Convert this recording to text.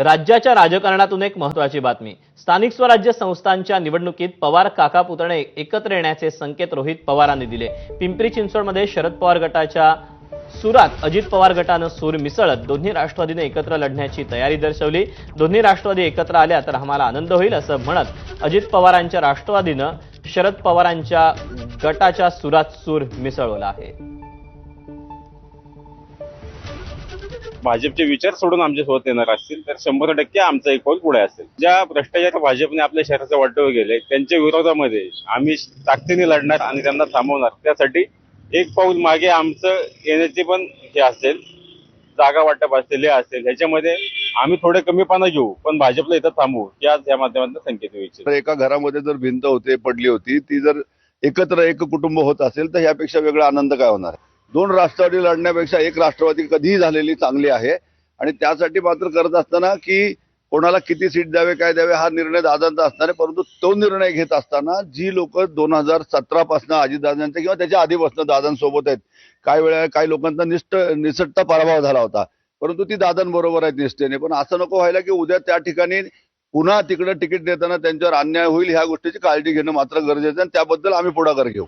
राज्याच्या राजकारणातून एक महत्वाची बातमी. स्थानिक स्वराज्य संस्थांच्या निवडणुकीत पवार काका पुतणे एकत्र येण्याचे संकेत रोहित पवारांनी दिले. पिंपरी चिंचवडमध्ये शरद पवार गटाच्या सुरात अजित पवार गटानं सूर मिसळत दोन्ही राष्ट्रवादीने एकत्र लढण्याची तयारी दर्शवली. दोन्ही राष्ट्रवादी एकत्र आल्या तर आम्हाला आनंद होईल असं म्हणत अजित पवारांच्या राष्ट्रवादीनं शरद पवारांच्या गटाच्या सुरात सूर मिसळवला आहे. भाजपचे विचार सोडून आमच्यासोबत येणार असतील तर शंभर टक्के आमचा एक पाऊल पुढे असेल. ज्या भ्रष्टाचार भाजपने आपल्या शहराचं वाटव गेले त्यांच्या विरोधामध्ये आम्ही ताकदीने लढणार आणि त्यांना थांबवणार. त्यासाठी एक पाऊल मागे आमचं येण्याचे पण हे असेल जागा वाटप असेल हे असेल ह्याच्यामध्ये आम्ही थोडे कमीपणा घेऊ पण भाजपला इथं थांबवू या या माध्यमातून संकेत द्यायचे एका घरामध्ये जर भिंत होते पडली होती ती जर एकत्र एक कुटुंब होत असेल तर यापेक्षा वेगळा आनंद काय होणार? दोन राष्ट्रवादी लढण्यापेक्षा एक राष्ट्रवादी कधीही झालेली चांगली आहे. आणि त्यासाठी मात्र करत असताना की कोणाला किती सीट द्यावे काय द्यावे हा निर्णय दादांचा असणार आहे. परंतु तो निर्णय घेत असताना जी लोक दोन हजार सतरापासून अजितदादांच्या किंवा त्याच्या आधीपासून दादांसोबत आहेत काही वेळा काही लोकांचा निष्ठ निसटता पराभव झाला होता. परंतु ती दादांबरोबर आहेत निष्ठेने. पण असं नको व्हायला की उद्या त्या ठिकाणी पुन्हा तिकडं तिकीट देताना त्यांच्यावर अन्याय होईल ह्या गोष्टीची काळजी घेणं मात्र गरजेचं आणि त्याबद्दल आम्ही पुढाकार घेऊ.